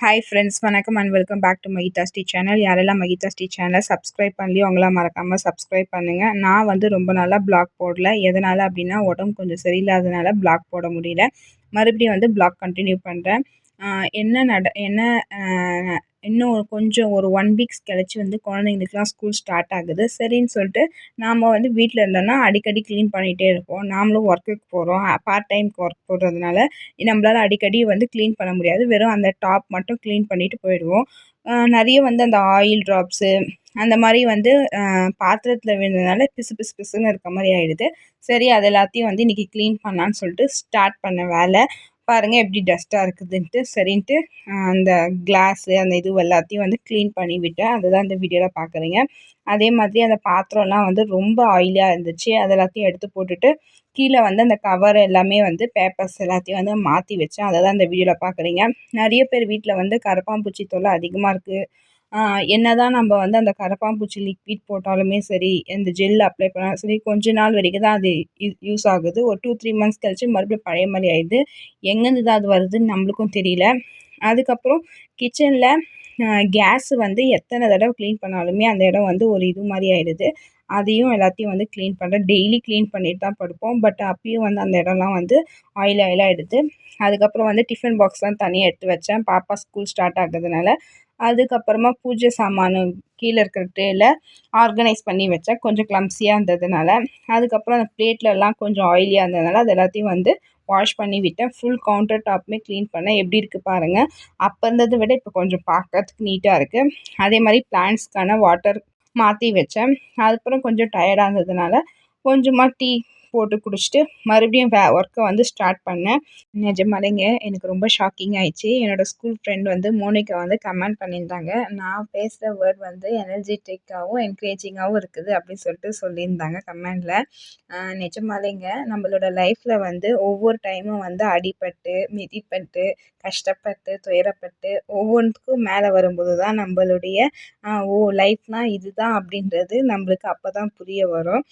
Hi friends வணக்கம் and welcome back to Mahitha Sri channel யாரெல்லாம் மகிதா ஸ்ரீ சேனலை சப்ஸ்கிரைப் பண்ணலையோ அவங்களாம் மறக்காமல் சப்ஸ்கிரைப் பண்ணுங்கள் நான் வந்து ரொம்ப நாளாக பிளாக் போடல. எதனால் அப்படின்னா உடம்பு கொஞ்சம் சரியில்லாதனால பிளாக் போட முடியல. மறுபடியும் வந்து பிளாக் கண்டினியூ பண்ணுறேன் என்ன நட என்ன இன்னும் ஒரு கொஞ்சம் ஒரு ஒன் வீக்ஸ் கழிச்சு வந்து குழந்தைங்களுக்குலாம் ஸ்கூல் ஸ்டார்ட் ஆகுது. சரின்னு சொல்லிட்டு நாம் வந்து வீட்டில் இருந்தோம்னா அடிக்கடி க்ளீன் பண்ணிகிட்டே இருப்போம். நாமளும் ஒர்க்குக்கு போகிறோம் பார்ட் டைம்க்கு ஒர்க் போடுறதுனால நம்மளால் அடிக்கடி வந்து க்ளீன் பண்ண முடியாது. வெறும் அந்த டாப் மட்டும் க்ளீன் பண்ணிட்டு போயிடுவோம். நிறைய வந்து அந்த ஆயில் ட்ராப்ஸு அந்த மாதிரி வந்து பாத்திரத்தில் விழுந்ததுனால பிசு பிசு பிசுன்னு இருக்க மாதிரி ஆகிடுது சரி அது எல்லாத்தையும் வந்து இன்றைக்கி க்ளீன் பண்ணலான்னு சொல்லிட்டு ஸ்டார்ட் பண்ண வேலை. பாருங்கள் எப்படி டஸ்ட்டாக இருக்குதுன்ட்டு சரின்ட்டு அந்த கிளாஸு அந்த இது எல்லாத்தையும் வந்து க்ளீன் பண்ணி விட்டேன் அதுதான் இந்த வீடியோவில் பார்க்குறீங்க அதே மாதிரி அந்த பாத்திரம்லாம் வந்து ரொம்ப ஆயிலியாக இருந்துச்சு. அது எல்லாத்தையும் எடுத்து போட்டுட்டு கீழே வந்து அந்த கவர் எல்லாமே வந்து பேப்பர்ஸ் எல்லாத்தையும் வந்து மாற்றி வச்சேன் அதை தான் இந்த வீடியோவில் பார்க்குறீங்க நிறைய பேர் வீட்டில் வந்து கரப்பான்பூச்சி தொல்லை அதிகமாக இருக்குது என்ன தான் நம்ம வந்து அந்த கரப்பான்பூச்சி லிக்விட் போட்டாலுமே சரி இந்த ஜெல் அப்ளை பண்ணாலும் சரி கொஞ்ச நாள் வரைக்கும் தான் அது யூஸ் ஆகுது. ஒரு டூ த்ரீ மந்த்ஸ் கழிச்சு மறுபடியும் பழைய மாதிரி ஆயிடுது. எங்கேருந்து தான் அது வருதுன்னு நம்மளுக்கும் தெரியல. அதுக்கப்புறம் கிச்சனில் கேஸ் வந்து எத்தனை தடவை க்ளீன் பண்ணாலுமே அந்த இடம் வந்து ஒரு இது மாதிரி ஆயிடுது. அதையும் எல்லாத்தையும் வந்து க்ளீன் பண்ணுறேன் டெய்லி க்ளீன் பண்ணிட்டு தான் படுப்போம். பட் அப்பயும் வந்து அந்த இடம்லாம் வந்து ஆயில் ஆயிலாக ஆயிடுது. அதுக்கப்புறம் வந்து டிஃபன் பாக்ஸ்லாம் தனியாக எடுத்து வச்சேன். பாப்பா ஸ்கூல் ஸ்டார்ட் ஆகுறதுனால அதுக்கப்புறமா பூஜை சாமானும் கீழே இருக்கிற ட்ரேயில் ஆர்கனைஸ் பண்ணி வச்சேன் கொஞ்சம் க்ளம்ஸியாக இருந்ததுனால அதுக்கப்புறம் அந்த பிளேட்லலாம் கொஞ்சம் ஆயிலியாக இருந்ததுனால அது எல்லாத்தையும் வந்து வாஷ் பண்ணி விட்டேன். ஃபுல் கவுண்டர் டாப்புமே க்ளீன் பண்ணேன். எப்படி இருக்குது பாருங்கள் அப்போ இருந்ததை விட இப்போ கொஞ்சம் பார்க்கறதுக்கு நீட்டாக இருக்குது அதே மாதிரி பிளான்ட்ஸ்க்கான வாட்டர் மாற்றி வச்சேன். அதுக்கப்புறம் கொஞ்சம் டயர்டாக இருந்ததுனால கொஞ்சமாக டீ போட்டு குடிச்சிட்டு மறுபடியும் வே ஒர்க்கை வந்து ஸ்டார்ட் பண்ணேன். நிஜமாலேங்க எனக்கு ரொம்ப ஷாக்கிங் ஆயிடுச்சு. என்னோடய ஸ்கூல் ஃப்ரெண்ட் வந்து மோனிகா வந்து கமெண்ட் பண்ணியிருந்தாங்க. நான் பேசுகிற வேர்ட் வந்து எனர்ஜெட்டிக்காகவும் என்கரேஜிங்காகவும் இருக்குது அப்படின்னு சொல்லிட்டு சொல்லியிருந்தாங்க கமெண்டில் நிஜமாலேங்க நம்மளோட லைஃப்பில் வந்து ஒவ்வொரு டைமும் வந்து அடிபட்டு மிதிப்பட்டு கஷ்டப்பட்டு துயரப்பட்டு ஒவ்வொன்றுக்கும் மேலே வரும்போது தான் நம்மளுடைய ஓ லைஃப்னால் இதுதான் அப்படின்றது நம்மளுக்கு அப்போ தான் புரிய வரும்.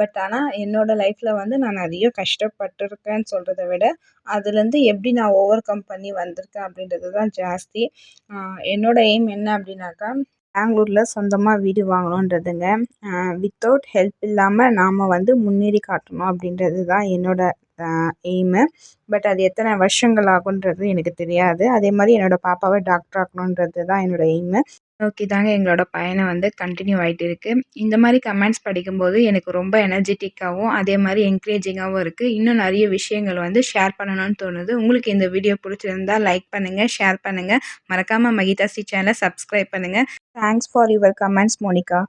பட் ஆனால் என்னோடய லைஃப்பில் வந்து நான் நிறைய கஷ்டப்பட்டிருக்கேன்னு சொல்கிறத விட அதுலேருந்து எப்படி நான் ஓவர் கம் பண்ணி வந்திருக்கேன் அப்படின்றது தான் ஜாஸ்தி. என்னோடய என்னோட எய்ம் என்ன அப்படின்னாக்கா பெங்களூரில் சொந்தமாக வீடு வாங்கணுன்றதுங்க. வித்தவுட் ஹெல்ப் இல்லாமல் நாம் வந்து முன்னேறி காட்டணும் அப்படின்றது தான் என்னோடய எய்மு பட் அது எத்தனை வருஷங்கள் ஆகுன்றது எனக்கு தெரியாது. அதே மாதிரி என்னோடய பாப்பாவை டாக்டர் ஆக்கணுன்றது தான் என்னோடய எய்மு ஓகே தாங்க எங்களோட பயணம் வந்து கண்டினியூ ஆகிட்டு இருக்குது இந்த மாதிரி கமெண்ட்ஸ் படிக்கும்போது எனக்கு ரொம்ப எனர்ஜெட்டிக்காகவும் அதே மாதிரி என்கரேஜிங்காகவும் இருக்குது இன்னும் நிறைய விஷயங்கள் வந்து ஷேர் பண்ணணும்னு தோணுது. உங்களுக்கு இந்த வீடியோ பிடிச்சிருந்தா லைக் பண்ணுங்கள் ஷேர் பண்ணுங்கள் மறக்காமல் மகிதாசி சேனலை சப்ஸ்கிரைப் பண்ணுங்கள் thanks for your comments Monica